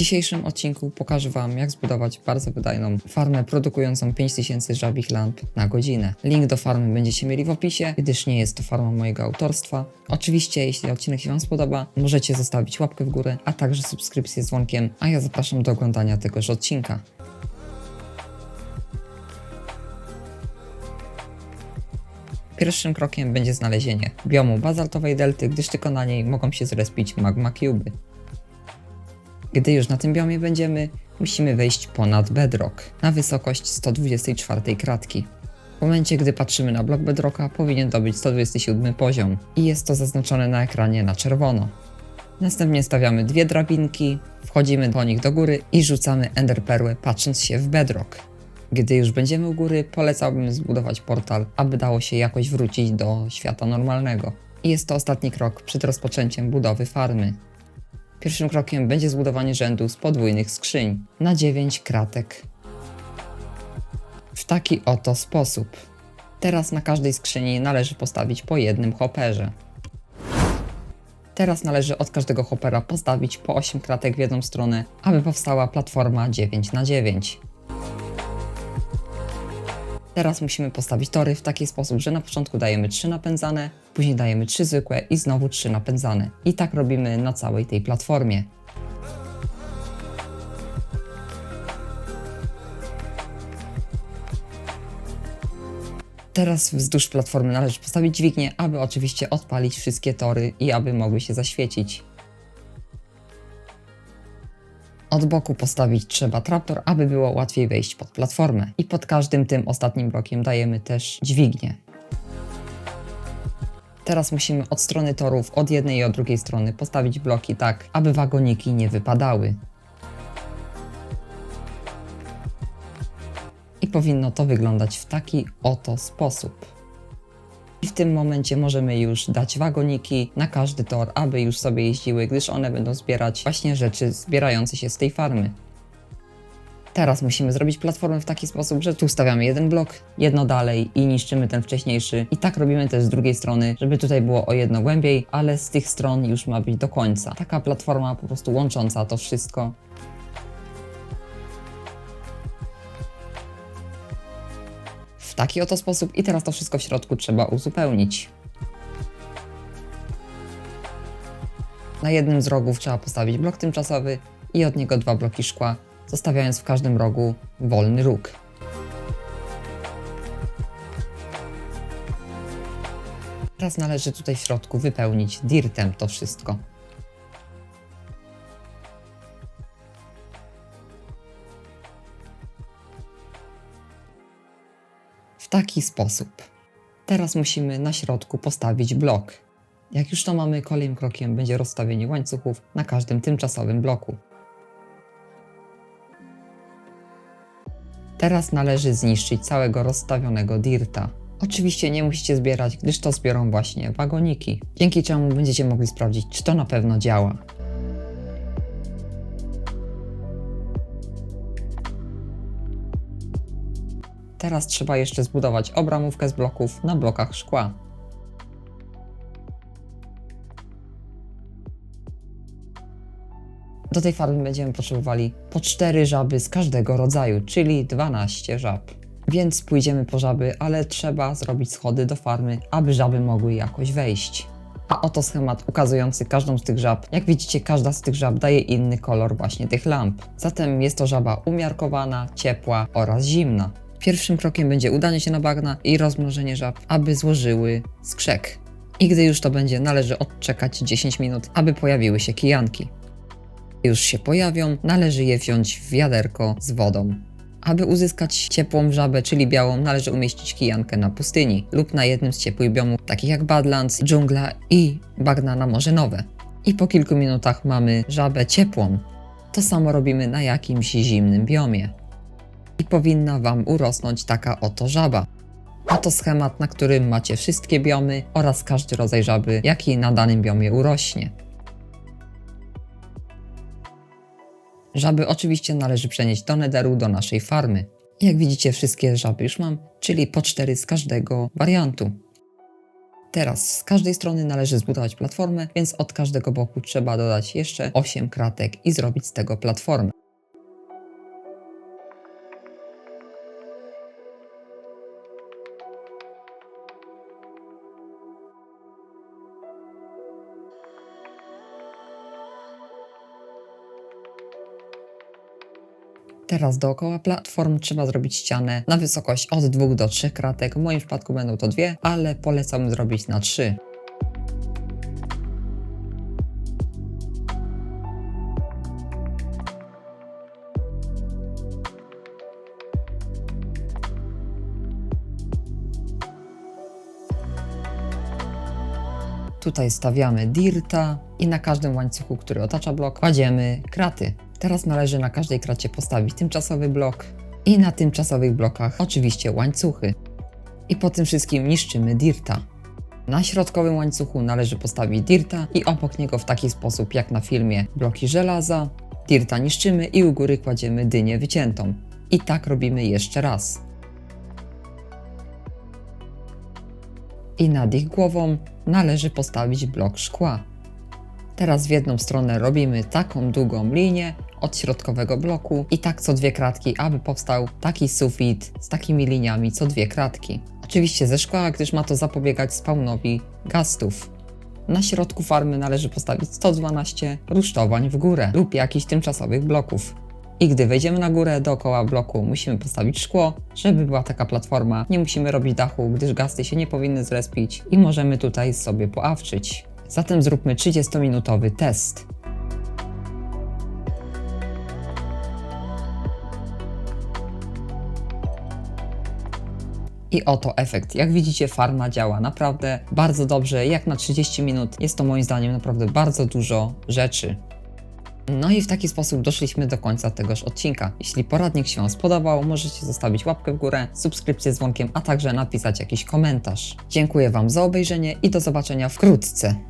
dzisiejszym odcinku pokażę Wam, jak zbudować bardzo wydajną farmę produkującą 5000 żabich lamp na godzinę. Link do farmy będziecie mieli w opisie, gdyż nie jest to farma mojego autorstwa. Oczywiście, jeśli odcinek się Wam spodoba, możecie zostawić łapkę w górę, a także subskrypcję z dzwonkiem, a ja zapraszam do oglądania tegoż odcinka. Pierwszym krokiem będzie znalezienie biomu bazaltowej delty, gdyż tylko na niej mogą się zrespić magma cuby. Gdy już na tym biomie będziemy, musimy wejść ponad bedrock, na wysokość 124 kratki. W momencie, gdy patrzymy na blok bedrocka, powinien to być 127 poziom i jest to zaznaczone na ekranie na czerwono. Następnie stawiamy dwie drabinki, wchodzimy po nich do góry i rzucamy enderperłę patrząc się w bedrock. Gdy już będziemy u góry, polecałbym zbudować portal, aby dało się jakoś wrócić do świata normalnego. I jest to ostatni krok przed rozpoczęciem budowy farmy. Pierwszym krokiem będzie zbudowanie rzędu z podwójnych skrzyń na 9 kratek. W taki oto sposób. Teraz na każdej skrzyni należy postawić po jednym hopperze. Teraz należy od każdego hoppera postawić po 8 kratek w jedną stronę, aby powstała platforma 9 na 9. Teraz musimy postawić tory w taki sposób, że na początku dajemy 3 napędzane, później dajemy 3 zwykłe i znowu 3 napędzane. I tak robimy na całej tej platformie. Teraz wzdłuż platformy należy postawić dźwignię, aby oczywiście odpalić wszystkie tory i aby mogły się zaświecić. Od boku postawić trzeba traptor, aby było łatwiej wejść pod platformę. I pod każdym tym ostatnim blokiem dajemy też dźwignię. Teraz musimy od strony torów, od jednej i od drugiej strony postawić bloki tak, aby wagoniki nie wypadały. I powinno to wyglądać w taki oto sposób. I w tym momencie możemy już dać wagoniki na każdy tor, aby już sobie jeździły, gdyż one będą zbierać właśnie rzeczy zbierające się z tej farmy. Teraz musimy zrobić platformę w taki sposób, że tu stawiamy jeden blok, jedno dalej i niszczymy ten wcześniejszy. I tak robimy też z drugiej strony, żeby tutaj było o jedno głębiej, ale z tych stron już ma być do końca. Taka platforma po prostu łącząca to wszystko. Taki oto sposób i teraz to wszystko w środku trzeba uzupełnić. Na jednym z rogów trzeba postawić blok tymczasowy i od niego dwa bloki szkła, zostawiając w każdym rogu wolny róg. Teraz należy tutaj w środku wypełnić dirtem to wszystko. Taki sposób. Teraz musimy na środku postawić blok. Jak już to mamy, kolejnym krokiem będzie rozstawienie łańcuchów na każdym tymczasowym bloku. Teraz należy zniszczyć całego rozstawionego dirta. Oczywiście nie musicie zbierać, gdyż to zbiorą właśnie wagoniki, dzięki czemu będziecie mogli sprawdzić, czy to na pewno działa. Teraz trzeba jeszcze zbudować obramówkę z bloków na blokach szkła. Do tej farmy będziemy potrzebowali po 4 żaby z każdego rodzaju, czyli 12 żab. Więc pójdziemy po żaby, ale trzeba zrobić schody do farmy, aby żaby mogły jakoś wejść. A oto schemat ukazujący każdą z tych żab. Jak widzicie, każda z tych żab daje inny kolor właśnie tych lamp. Zatem jest to żaba umiarkowana, ciepła oraz zimna. Pierwszym krokiem będzie udanie się na bagna i rozmnożenie żab, aby złożyły skrzek. I gdy już to będzie, należy odczekać 10 minut, aby pojawiły się kijanki. Już się pojawią, należy je wziąć w wiaderko z wodą. Aby uzyskać ciepłą żabę, czyli białą, należy umieścić kijankę na pustyni lub na jednym z ciepłych biomów, takich jak Badlands, dżungla i bagna na Morze Nowe. I po kilku minutach mamy żabę ciepłą. To samo robimy na jakimś zimnym biomie powinna Wam urosnąć taka oto żaba. Oto schemat, na którym macie wszystkie biomy oraz każdy rodzaj żaby, jaki na danym biomie urośnie. Żaby oczywiście należy przenieść do nederu, do naszej farmy. Jak widzicie, wszystkie żaby już mam, czyli po cztery z każdego wariantu. Teraz z każdej strony należy zbudować platformę, więc od każdego boku trzeba dodać jeszcze 8 kratek i zrobić z tego platformę. Teraz dookoła platform trzeba zrobić ścianę na wysokość od 2 do 3 kratek. W moim przypadku będą to dwie, ale polecam zrobić na 3. Tutaj stawiamy dirta i na każdym łańcuchu, który otacza blok, kładziemy kraty. Teraz należy na każdej kracie postawić tymczasowy blok i na tymczasowych blokach oczywiście łańcuchy. I po tym wszystkim niszczymy dirta. Na środkowym łańcuchu należy postawić dirta i obok niego w taki sposób jak na filmie bloki żelaza. Dirta niszczymy i u góry kładziemy dynię wyciętą. I tak robimy jeszcze raz. I nad ich głową należy postawić blok szkła. Teraz w jedną stronę robimy taką długą linię od środkowego bloku i tak co dwie kratki, aby powstał taki sufit z takimi liniami co dwie kratki. Oczywiście ze szkła, gdyż ma to zapobiegać spawnowi gastów. Na środku farmy należy postawić 112 rusztowań w górę lub jakichś tymczasowych bloków. I gdy wejdziemy na górę dookoła bloku, musimy postawić szkło, żeby była taka platforma. Nie musimy robić dachu, gdyż gasty się nie powinny zrespić i możemy tutaj sobie poawczyć. Zatem zróbmy 30-minutowy test. I oto efekt. Jak widzicie, farma działa naprawdę bardzo dobrze. Jak na 30 minut jest to moim zdaniem naprawdę bardzo dużo rzeczy. No i w taki sposób doszliśmy do końca tegoż odcinka. Jeśli poradnik się Wam spodobał, możecie zostawić łapkę w górę, subskrypcję z dzwonkiem, a także napisać jakiś komentarz. Dziękuję Wam za obejrzenie i do zobaczenia wkrótce.